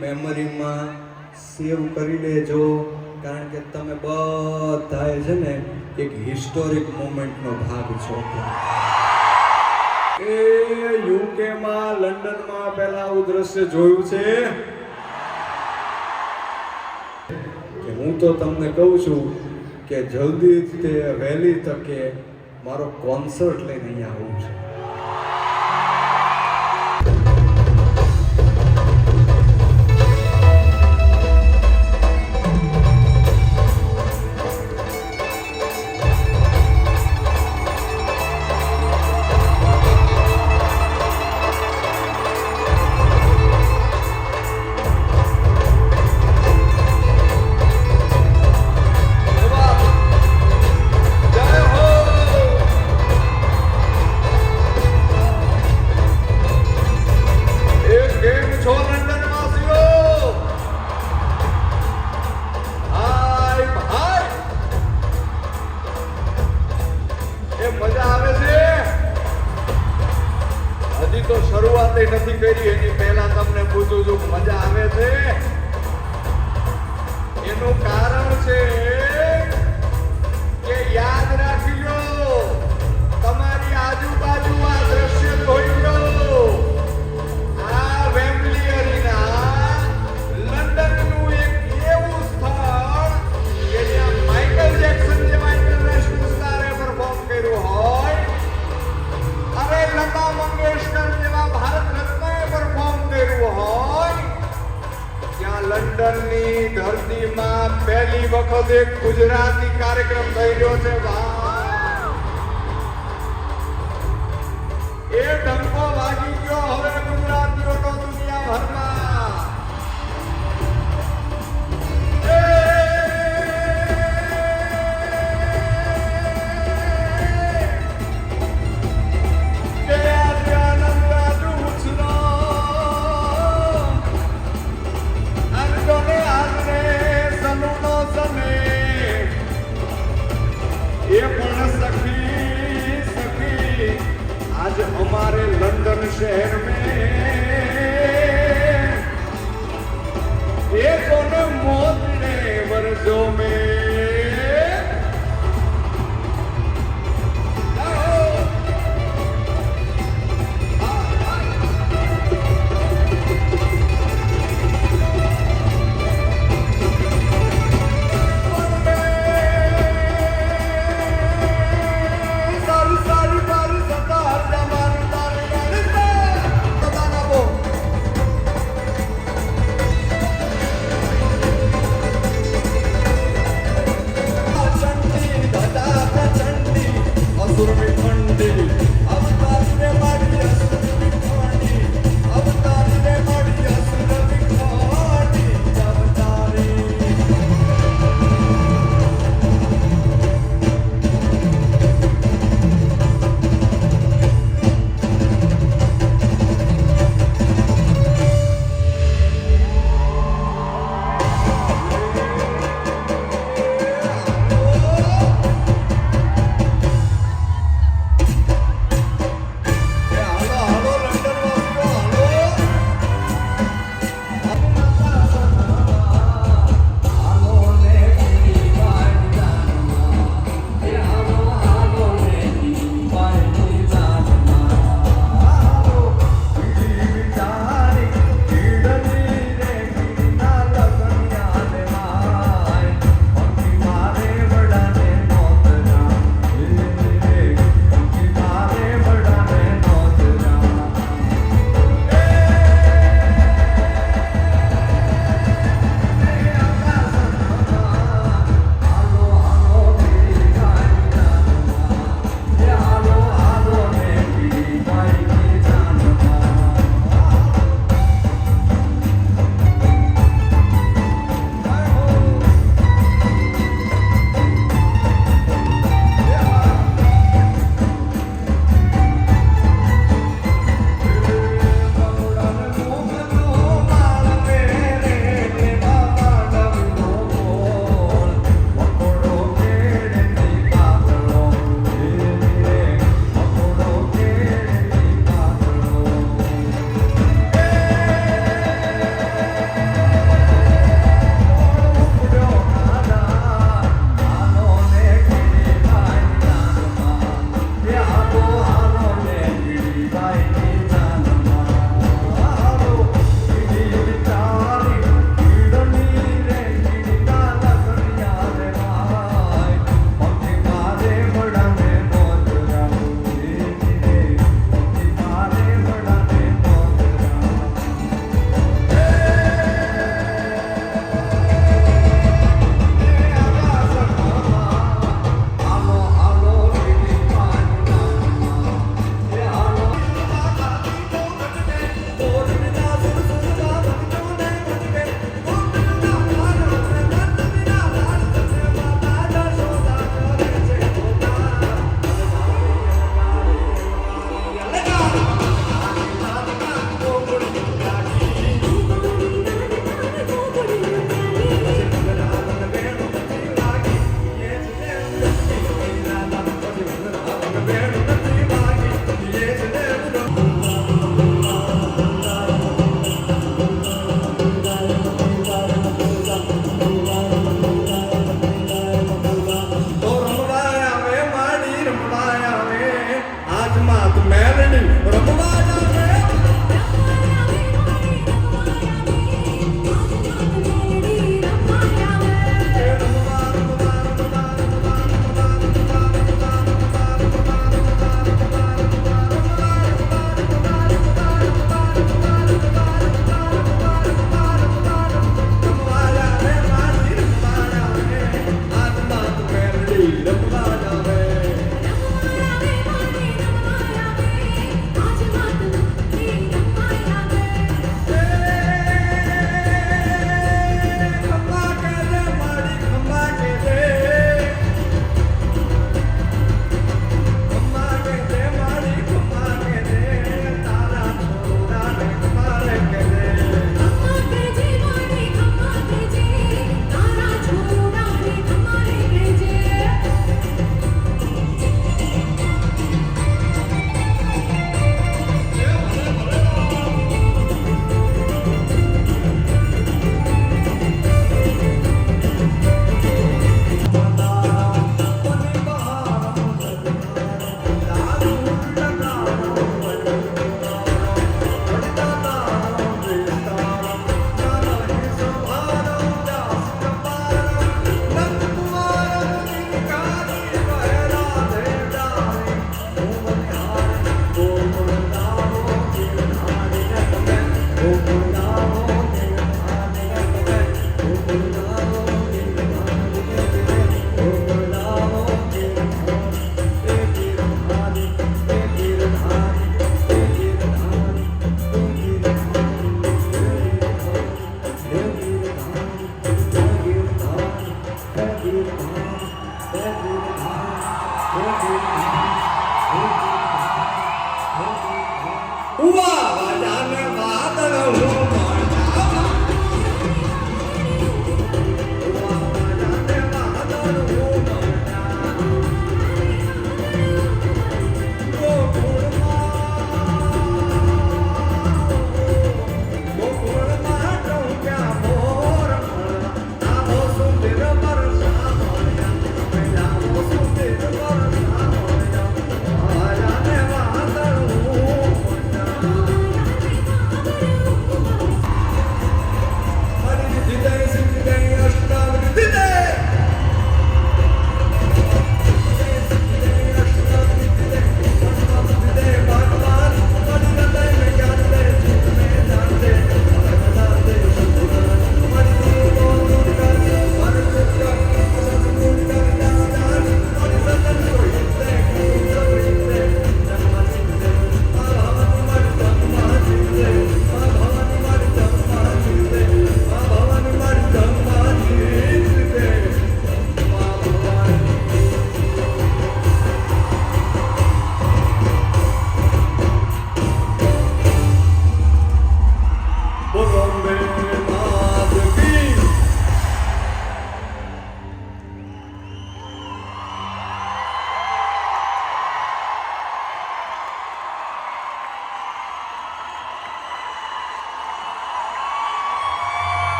મેમરીમાં સેવ કરી લેજો. કારણ કે તમે બધાએ છે ને એક હિસ્ટોરિક મોમેન્ટનો ભાગ છો. એ યુકેમાં લંડનમાં પહેલા આવું દ્રશ્ય જોયું છે. કે હું તો તમને કહું છું કે જલ્દી તે વહેલી તકે મારો કોન્સર્ટ લઈને અહીંયા આવું છું.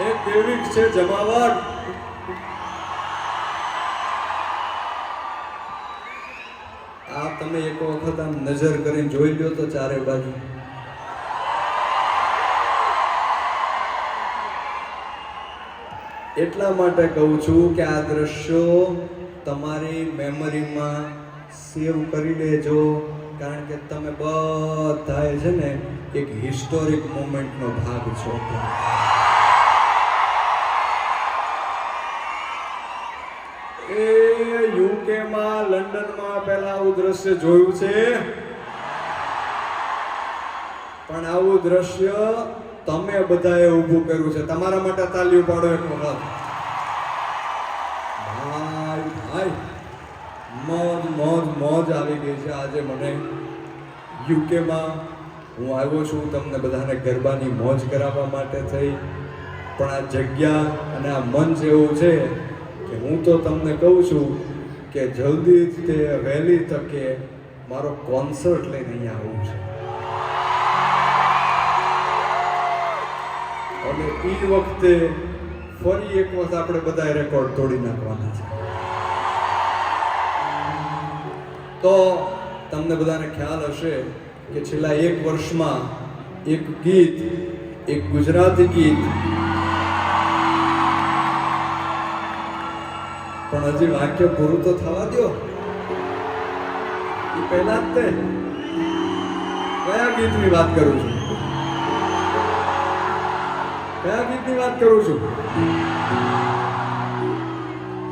એક દેવિક છે જમાવટ. આ તમે એક વખત આમ નજર કરીને જોઈ લ્યો તો ચારે બાજુ. એટલા માટે કહું છું કે આ દ્રશ્યો તમારી મેમરીમાં સેવ કરી લેજો, કારણ કે તમે બધાએ છે ને એક હિસ્ટોરિક મોમેન્ટનો ભાગ છો. યુકેમાં, લંડનમાં પહેલા આવું દ્રશ્ય જોયું છે. પણ આવું દ્રશ્ય તમે બધાએ ઊભું કર્યું છે. તમારા માટે તાલીઓ પાડો એક વખત. ભાઈ ભાઈ, મોજ મોજ મોજ આવી ગઈ છે આજે મને. યુકેમાં હું આવ્યો છું તમને બધાને ગરબાની મોજ કરાવવા માટે થઈ. પણ આ જગ્યા અને આ મંચ એવું છે કે હું તો તમને કહું છું કે જલ્દી જ તે વહેલી તકે મારો કોન્સર્ટ લઈને અહીંયા આવું છે. અને એ વખતે ફરી એક વખત આપણે બધા રેકોર્ડ તોડી નાખવાના છે. તો તમને બધાને ખ્યાલ હશે કે છેલ્લા એક વર્ષમાં એક ગીત, એક ગુજરાતી ગીત પણ હજી વાક્ય પૂરું તો થવા દો એ પહેલા જ તે. કયા ગીતની વાત કરું છું? કયા ગીતની વાત કરું છું?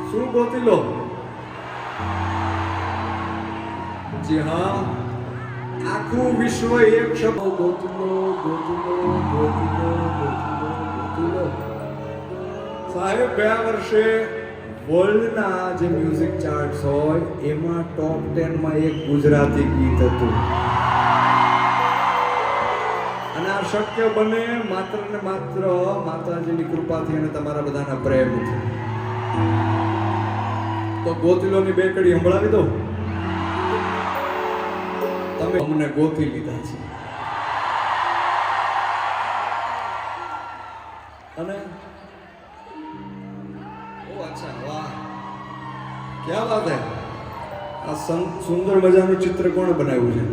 શું ગોતી લો? જી હા. આખું વિશ્વ એક શબ્દ ગોતલો ગોતલો ગોતલો ગોતલો ગોતલો સાહેબ ગયા વર્ષે વર્લ્ડના જે મ્યુઝિક ચાર્ટ્સ હોય, એમાં ટોપ ટેનમાં એક ગુજરાતી ગીત હતું. અને આ શક્ય બને માત્ર ને માત્ર માતાજીની કૃપાથી અને તમારા બધાના પ્રેમથી. તો ગોતિલોની બે કડી સંભળાવી દો. તમે અમને ગોતી લીધા છે. ક્યાં વાત હે? આ સુંદર મજાનું ચિત્ર કોણે બનાવ્યું છે?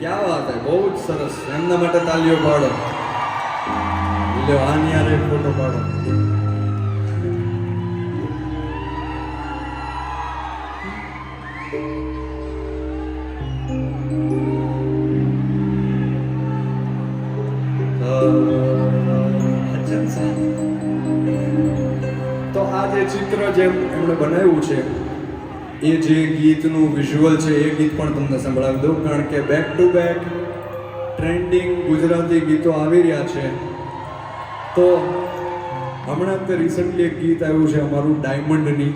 ક્યાં વાત હે? બહુ જ સરસ. એમના માટે તાલીઓ પાડો. એટલે આની યાર એક ફોટો પાડો. તો આ જે ચિત્ર જેમ એમણે બનાવ્યું છે એ જે ગીતનું વિઝ્યુઅલ છે, એ ગીત પણ તમને સંભળાવી દઉં. કારણ કે back to back trending Gujarati ગીતો આવી રહ્યા છે. તો હમણાં તે રિસન્ટલી એક ગીત આવ્યું છે, અમારું ડાયમંડની.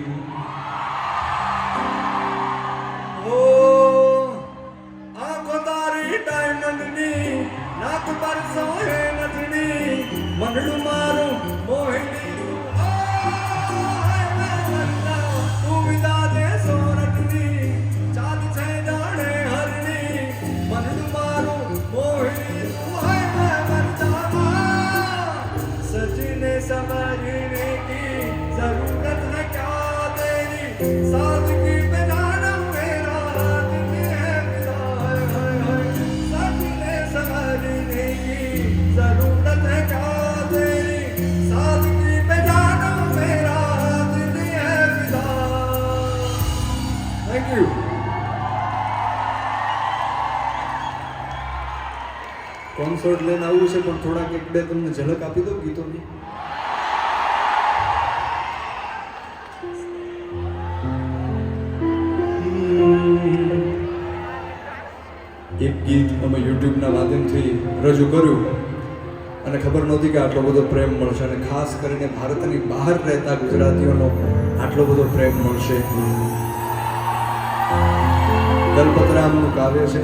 થોડાક એક બે તમને ઝલક આપી દઉં ગીતોની. એક ગીત અમે યુટ્યુબના માધ્યમથી રજૂ કર્યું અને ખબર નહોતી કે આટલો બધો પ્રેમ મળશે અને ખાસ કરીને ભારતની બહાર રહેતા ગુજરાતીઓનો આટલો બધો પ્રેમ મળશે. દલપતરામનું કાવ્ય છે.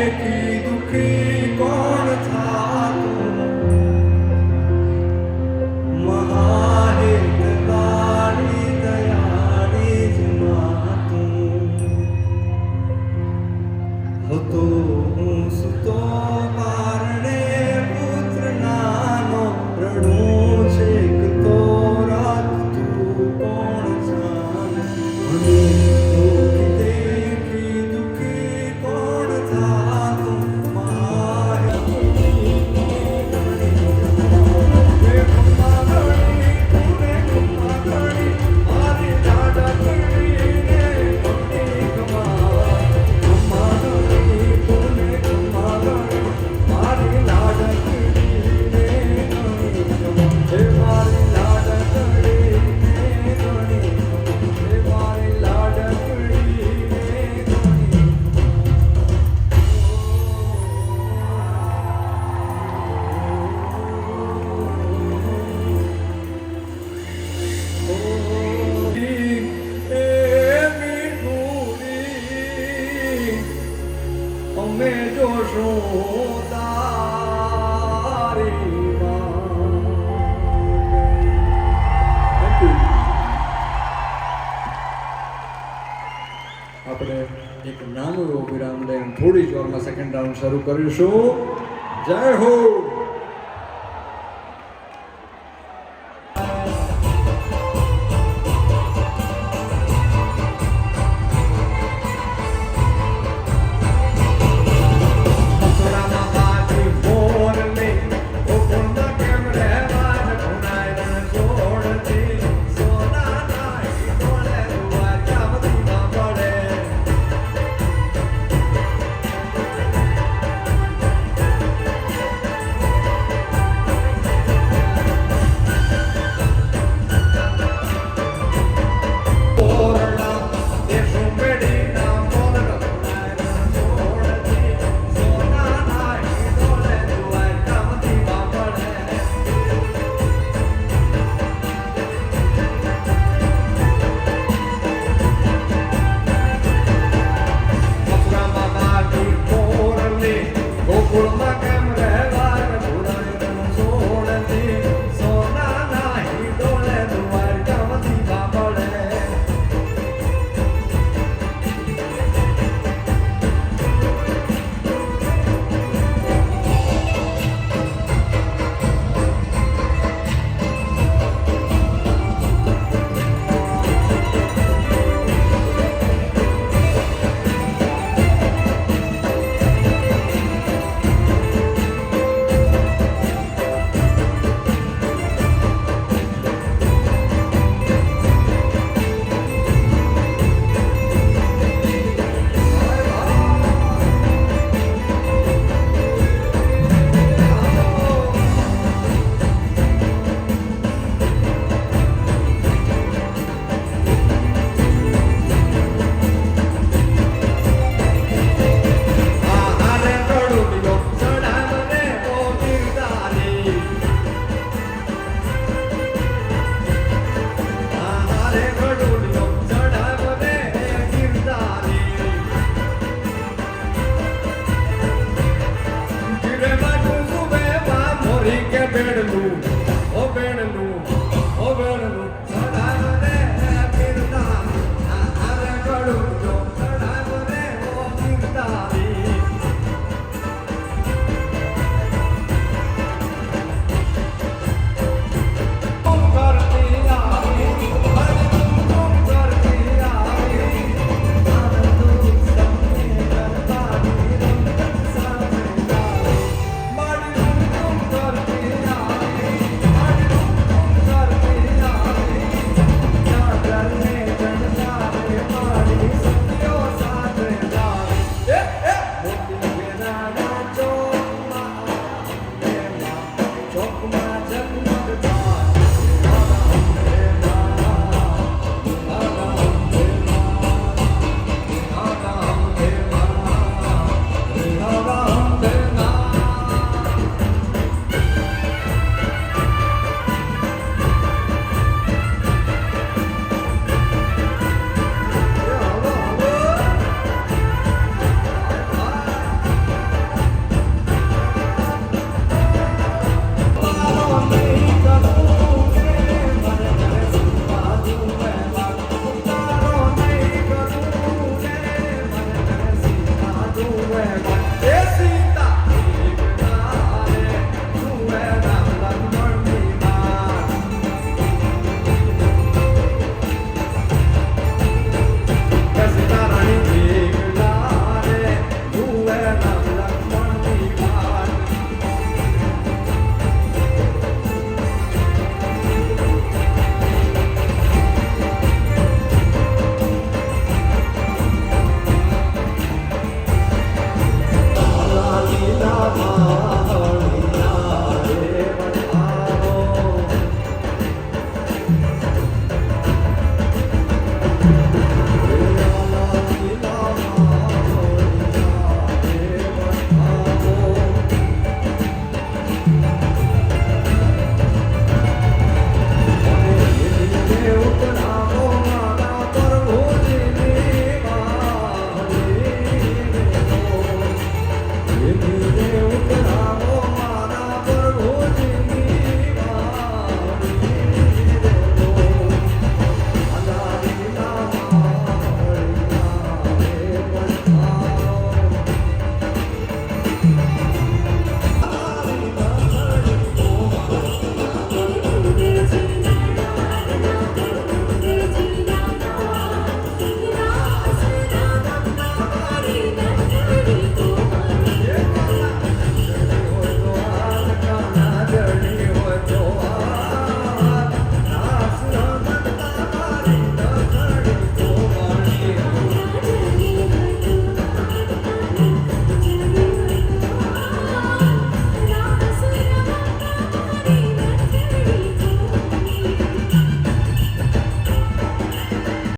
આપણે એક નાનું વિરામ લઈને થોડી જ વારમાં સેકન્ડ રાઉન્ડ શરૂ કરીશું. જય હો!